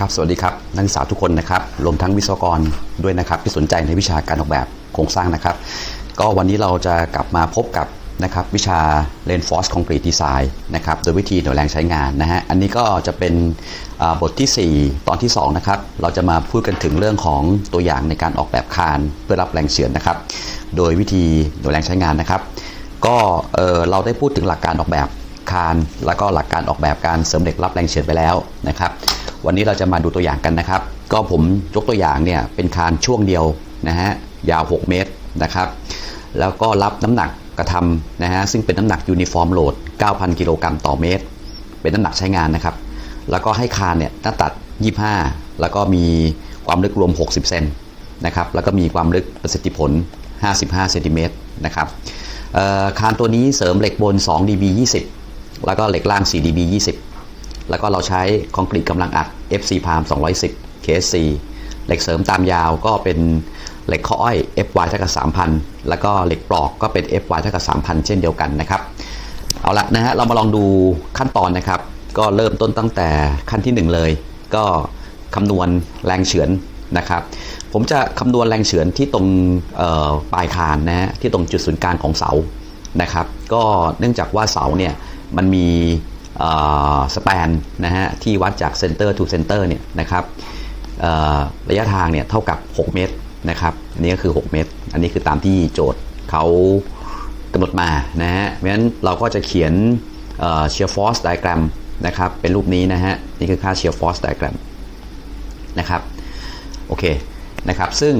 ครับ สวัสดีครับนักศึกษาทุกคนนะครับ รวมทั้งวิศวกรด้วยนะครับ ที่สนใจในวิชาการออกแบบโครงสร้างนะครับ ก็วันนี้เราจะกลับมาพบกับนะครับวิชา Reinforced Concrete Design นะครับโดยวิธีหน่วยแรงใช้งานนะฮะ อันนี้ก็จะเป็นบทที่ 4 ตอนที่ 2 นะครับ เราจะมาพูดกันถึงเรื่องของตัวอย่างในการออกแบบคานเพื่อรับแรงเฉือนนะครับ โดยวิธีหน่วยแรงใช้งานนะครับ ก็เเราได้พูดถึงหลักการออกแบบคาน แล้วก็หลักการออกแบบการเสริมเหล็กรับแรงเฉือนไปแล้วนะครับ วันนี้เราจะมาดูตัวอย่างกันนะครับ ก็ผมยกตัวอย่างเนี่ยเป็นคานช่วงเดียวนะฮะยาว 6 เมตรนะครับ แล้วก็รับน้ำหนักกระทำนะฮะซึ่งเป็นน้ำหนักยูนิฟอร์มโหลด 9,000 กิโลกรัมต่อเมตร เป็นน้ำหนักใช้งานนะครับ แล้วก็ให้คานเนี่ยหน้าตัด 25 แล้วก็มีความลึกรวม 60 เซนนะครับแล้วก็มีความลึกประสิทธิผล 55 เซนติเมตรนะครับคานตัวนี้เสริมเหล็กบน 2 dB 20 แล้วก็เหล็กล่าง 4 dB 20 แล้วก็เราใช้คอนกรีตกำลังอัด FC Palm 210 KSC เหล็กเสริมตามยาวก็เป็นเหล็กข้ออ้อย FY เท่ากับ3,000 แล้วก็เหล็กปลอกก็เป็น FY เท่ากับ3,000 เช่นเดียวกันนะครับ เอาละนะฮะเรามาลองดูขั้นตอนนะครับ ก็เริ่มต้นตั้งแต่ขั้นที่ 1 เลย ก็คำนวณแรงเฉือนนะครับ ผมจะคำนวณแรงเฉือนที่ตรงปลายคานนะฮะที่ตรงจุดศูนย์กลางของเสานะครับ ก็เนื่องจากว่าเสาเนี่ยมันมี สเปนนะฮะที่วัดจากเซนเตอร์ to เซนเตอร์เนี่ยนะครับระยะทางเนี่ยเท่ากับ 6 เมตรนะครับอันนี้ก็คือ 6 เมตร อันนี้คือตามที่โจทย์เขากำหนดมานะฮะเพราะฉะนั้นเราก็จะเขียนเชียร์ฟอร์สไดแกรมนะครับเป็นรูปนี้นะฮะนี่คือค่าเชียร์ฟอร์สไดแกรมนะครับโอเคนะครับซึ่ง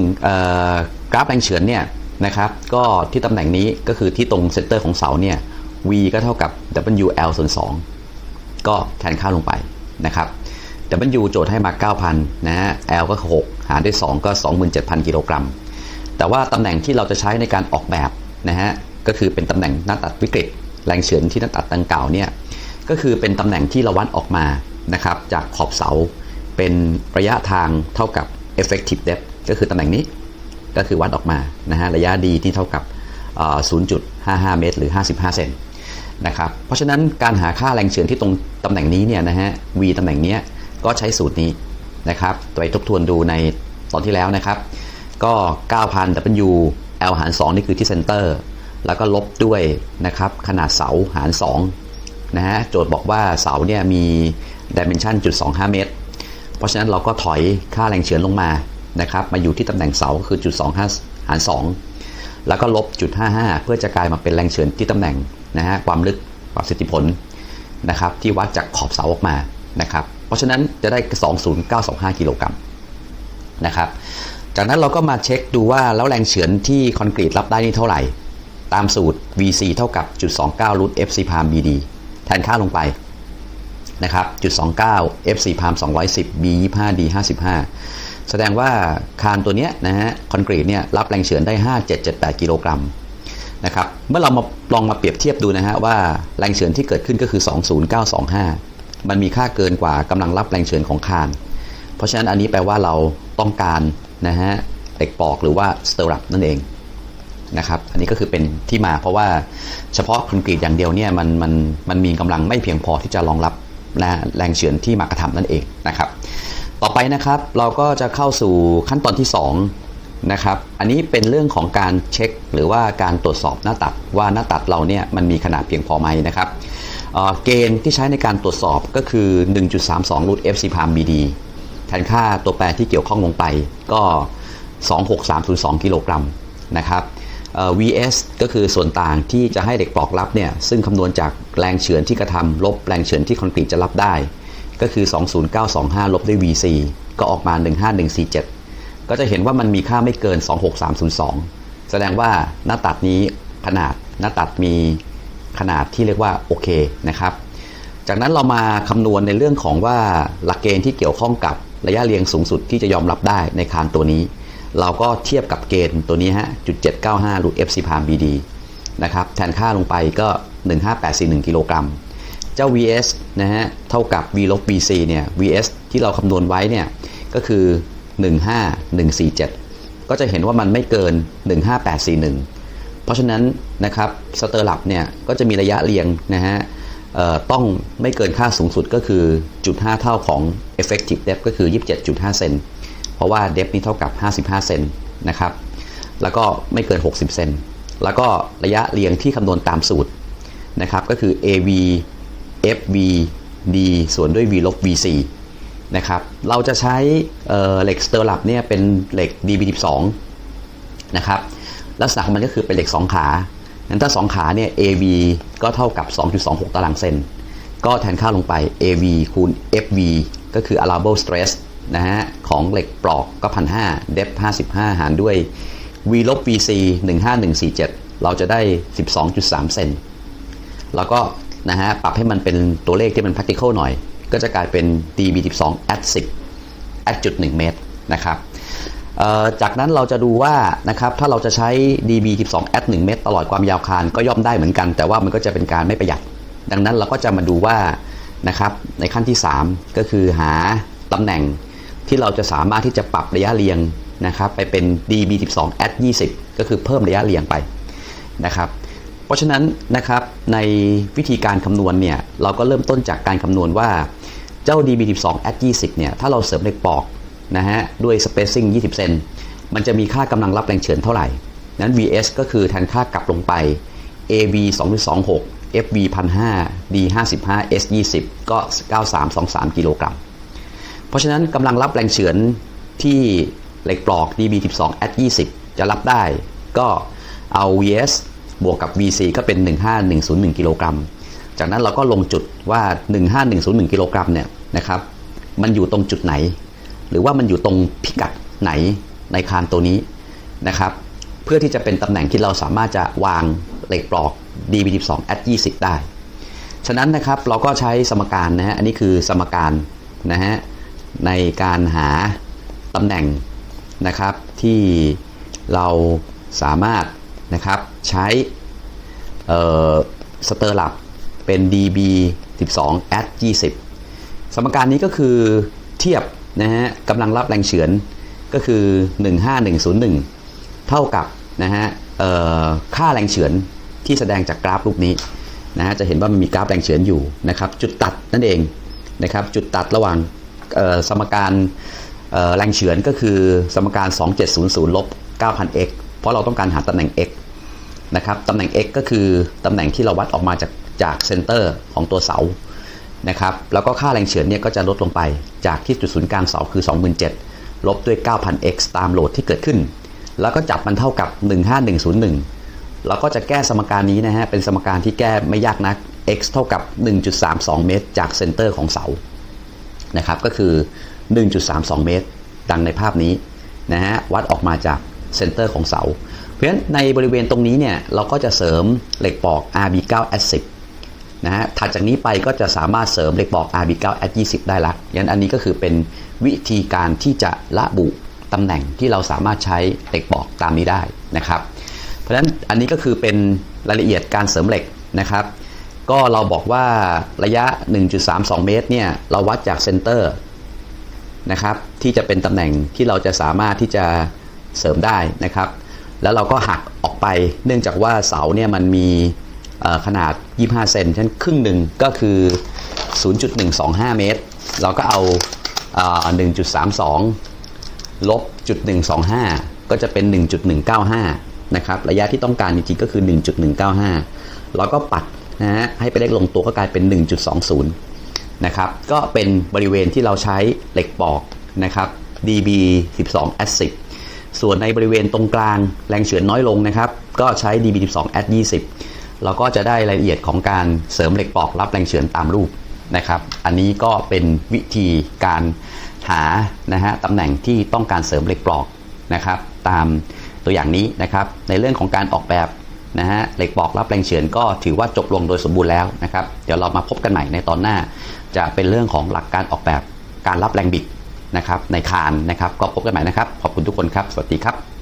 กราฟแรงเฉือนเนี่ยนะครับก็ที่ตำแหน่งนี้ก็คือที่ตรงเซนเตอร์ของเสาเนี่ย v ก็เท่ากับ wl ส่วน2 ก็แทนค่าลงไปนะครับ w โจทย์ให้มา 9,000 นะฮะ l ก็ 6 หารด้วย 2 ก็ 27,000 กิโลกรัม แต่ว่าตำแหน่งที่เราจะใช้ในการออกแบบนะฮะ ก็คือเป็นตำแหน่งหน้าตัดวิกฤต แรงเฉือนที่หน้าตัดดังกล่าวเนี่ย ก็คือเป็นตำแหน่งที่เราวัดออกมานะครับ จากขอบเสา เป็นระยะทางเท่ากับ effective depth ก็คือตำแหน่งนี้ ก็คือวัดออกมา นะฮะ ระยะดีที่เท่ากับ 0.55 เมตร หรือ 55 เซน นะครับ เพราะฉะนั้นการหาค่าแรงเฉือนที่ตรงตำแหน่งนี้เนี่ยนะฮะ v ตำแหน่งเนี้ยก็ใช้สูตรนี้นะครับไปทบทวนดูในตอนที่แล้วนะครับ ก็ 9,000 W L หาร 2 นี่คือที่เซนเตอร์ แล้วก็ลบด้วยนะครับขนาดเสาหาร 2 นะฮะ โจทย์บอกว่าเสาเนี่ยมี dimension จุด25 เมตร เพราะฉะนั้นเราก็ถอยค่าแรงเฉือนลงมานะครับ มาอยู่ที่ตำแหน่งเสาคือจุด25หาร2 แล้วก็ลบจุด55 เพื่อจะกลายมาเป็นแรงเฉือนที่ตำแหน่งนะฮะความลึกประสิทธิผลนะครับที่วัดจากขอบเสาออกมานะครับเพราะฉะนั้นจะได้ 20925 กิโลกรัมนะครับจากนั้นเราก็มาเช็คดูว่าแล้วแรงเฉือนที่คอนกรีตรับได้นี่เท่าไหร่ ตามสูตร VC เท่ากับจุด29รูท FC พาม BD แทนค่าลงไปนะครับจุด29 FC พาม210 B 25 D 55 แสดงว่าคานตัวเนี้ยนะฮะคอนกรีตเนี่ยรับแรงเฉือนได้ 5778 กิโลกรัมนะครับเมื่อเรามาลองมาเปรียบเทียบดูนะฮะว่าแรงเฉือนที่เกิดขึ้นก็คือ 20925 มันมีค่าเกินกว่ากำลังรับแรงเฉือนของคาน เพราะฉะนั้นอันนี้แปลว่าเราต้องการนะฮะเหล็กปอกหรือว่าสเตอร์รับนั่นเองนะครับอันนี้ก็คือเป็นที่มาเพราะว่าเฉพาะคอนกรีตอย่างเดียวเนี่ยมันมันมันมีกำลังไม่เพียงพอที่จะรองรับนะแรงเฉือนที่มากระทำนั่นเองนะครับ ต่อไปนะครับเราก็จะเข้าสู่ขั้นตอนที่2นะครับอันนี้เป็นเรื่องของการเช็ค หรือว่าการตรวจสอบหน้าตัดว่าหน้าตัดเราเนี่ยมันมีขนาดเพียงพอไหมนะครับเเกณฑ์ที่ใช้ในการตรวจสอบก็คือ 1.32รูท FC พาม BD แทนค่าตัวแปรที่เกี่ยวข้องลงไปก็ 26302 กิโลกรัมนะครับ VS ก็คือส่วนต่างที่จะให้เด็กปลอกรับเนี่ยซึ่งคำนวณจากแรงเฉือนที่กระทำลบแรงเฉือนที่คอนกรีตจะรับได้ ก็คือ 20925 ลบด้วย VC ก็ออกมา 15147 ก็จะเห็นว่ามันมีค่าไม่เกิน 26302 แสดงว่าหน้าตัดนี้ขนาดหน้าตัดมีขนาดที่เรียกว่าโอเคนะครับ จากนั้นเรามาคำนวณในเรื่องของว่าหลักเกณฑ์ที่เกี่ยวข้องกับระยะเรียงสูงสุดที่จะยอมรับได้ในคานตัวนี้ เราก็เทียบกับเกณฑ์ตัวนี้ฮะจุด795รูท FC พาม BD นะครับแทนค่าลงไปก็ 15841 กิโลกรัม เจ้า vs นะฮะเท่ากับ v ลบ vc เนี่ย vs ที่เราคำนวณไว้เนี่ยก็คือ 15147 ก็จะเห็นว่ามันไม่เกิน 15841 เพราะฉะนั้นนะครับสเตอร์ลับเนี่ยก็จะมีระยะเรียงนะฮะต้องไม่เกินค่าสูงสุดก็คือจุด5เท่าของ effective depth ก็คือ 27.5 เซนเพราะว่า depth นี่เท่ากับ 55 เซนนะครับแล้วก็ไม่เกิน 60 เซนแล้วก็ระยะเรียงที่คำนวณตามสูตรนะครับก็คือ AV FV D ส่วนด้วย V ลบ VC นะครับ เราจะใช้เเหล็กสเตอร์ลับเนี่ยเป็นเหล็ก DB12 นะครับ ลักษณะของมันก็คือเป็นเหล็ก 2 ขานั้นถ้า 2 ขาเนี่ย AV ก็เท่ากับ 2.26 ตารางเซน ก็แทนค่าลงไป AV คูณ FV ก็คือ allowable stress นะฮะ ของเหล็กปลอกก็ 1,500 depth 55 หารด้วย V ลบ VC 15147 เราจะได้ 12.3 เซน แล้วก็ นะฮะปรับให้มันเป็นตัวเลขที่มัน practical หน่อย ก็จะกลายเป็น dB12 at 10 at จุด1เมตรนะครับจากนั้นเราจะดูว่านะครับถ้าเราจะใช้ dB12 at 1เมตร ตลอดความยาวคานก็ย่อมได้เหมือนกัน แต่ว่ามันก็จะเป็นการไม่ประหยัด ดังนั้นเราก็จะมาดูว่านะครับในขั้นที่ 3 ก็คือหาตำแหน่งที่เราจะสามารถที่จะปรับระยะเรียงนะครับไปเป็น dB12 at 20 ก็คือเพิ่มระยะเรียงไปนะครับ เพราะฉะนั้นนะครับในวิธีการคำนวณเนี่ยเราก็เริ่มต้นจากการคำนวณว่าเจ้า dB12 at 20เนี่ยถ้าเราเสริมเหล็กปอกนะฮะด้วย spacing 20 เซนมันจะมีค่ากำลังรับแรงเฉือนเท่าไหร่ นั้น vs ก็คือแทนค่ากลับลงไป ab 2.26 fv 1,500 d 55 s 20ก็ 9323 กิโลกรัม เพราะฉะนั้นกำลังรับแรงเฉือนที่เหล็กปลอก dB12 at 20 จะรับได้ก็เอา vs บวกกับ VC ก็เป็น 15101 กิโลกรัม จากนั้นเราก็ลงจุดว่า 15101 กิโลกรัมเนี่ยนะครับ มันอยู่ตรงจุดไหน หรือว่ามันอยู่ตรงพิกัดไหนในคานตัวนี้นะครับ เพื่อที่จะเป็นตำแหน่งที่เราสามารถจะวางเหล็กปลอก DB12 at 20 ได้ ฉะนั้นนะครับเราก็ใช้สมการนะฮะ อันนี้คือสมการนะฮะในการหาตำแหน่งนะครับที่เราสามารถ นะครับ ใช้สเตอร์ลับเป็น db 12 at 20 สมการนี้ก็คือเทียบนะฮะกำลังรับแรงเฉือนก็คือ 15101 เท่ากับนะฮะค่าแรงเฉือนที่แสดงจากกราฟรูปนี้นะฮะจะเห็นว่ามันมีกราฟแรงเฉือนอยู่นะครับ จุดตัดนั่นเองนะครับ จุดตัดระหว่างสมการแรงเฉือนก็คือสมการ 2700ลบ 9,000x ราะเราต้องการหาตำแหน่ง x นะครับตำแหน่ง x ก็คือตำแหน่งที่เราวัดออกมาจากจากเซนเตอร์ของตัวเสานะครับแล้วก็ค่าแรงเฉือนเนี่ยก็จะลดลงไปจากที่จุดศูนย์กลางเสาคือ 27,000 ลบด้วย 9,000x ตามโหลดที่เกิดขึ้น แล้วก็จับมันเท่ากับ 15101เราก็จะแก้สมการนี้นะฮะเป็นสมการที่แก้ไม่ยากนัก x เท่ากับ 1.32 เมตร จากเซนเตอร์ของเสานะครับก็คือ 1.32 เมตร ดังในภาพนี้นะฮะวัดออกมาจาก เซนเตอร์ของเสา เพราะฉะนั้นในบริเวณตรงนี้เนี่ยเราก็จะเสริมเหล็กปอก RB9 at 10นะฮะถัดจากนี้ไปก็จะสามารถเสริมเหล็กปอก RB9 at 20 ได้ละยันอันนี้ก็คือเป็นวิธีการที่จะระบุตำแหน่งที่เราสามารถใช้เหล็กปอกตามนี้ได้นะครับ เพราะฉะนั้นอันนี้ก็คือเป็นรายละเอียดการเสริมเหล็กนะครับก็เราบอกว่าระยะ 1.32 เมตรเนี่ยเราวัดจากเซนเตอร์นะครับที่จะเป็นตำแหน่งที่เราจะสามารถที่จะ เสริมได้นะครับ แล้วเราก็หักออกไปเนื่องจากว่าเสาเนี่ยมันมีขนาด 25 เซนฉะนั้นครึ่งหนึ่งก็คือ 0.125 เมตร เราก็เอา1.32 ลบจุด125 ก็จะเป็น 1.195 นะครับ ระยะที่ต้องการจริงๆก็คือ 1.195 แล้วก็ปัดนะฮะให้ไปเลขลงตัวก็กลายเป็น 1.20 นะครับ ก็เป็นบริเวณที่เราใช้เหล็กปอกนะครับ db 12 at 10 ส่วนในบริเวณตรงกลางแรงเฉือนน้อยลงนะครับ ก็ใช้ db 12 at 20เราก็จะได้รายละเอียดของการเสริมเหล็กปอกรับแรงเฉือนตามรูปนะครับ อันนี้ก็เป็นวิธีการหานะฮะตำแหน่งที่ต้องการเสริมเหล็กปลอกนะครับ ตามตัวอย่างนี้นะครับ ในเรื่องของการออกแบบนะฮะเหล็กปลอกรับแรงเฉือนก็ถือว่าจบลงโดยสมบูรณ์แล้วนะครับ เดี๋ยวเรามาพบกันใหม่ในตอนหน้า จะเป็นเรื่องของหลักการออกแบบการรับแรงบิด นะครับในคานนะครับ ก็พบกันใหม่นะครับ ขอบคุณทุกคนครับ สวัสดีครับ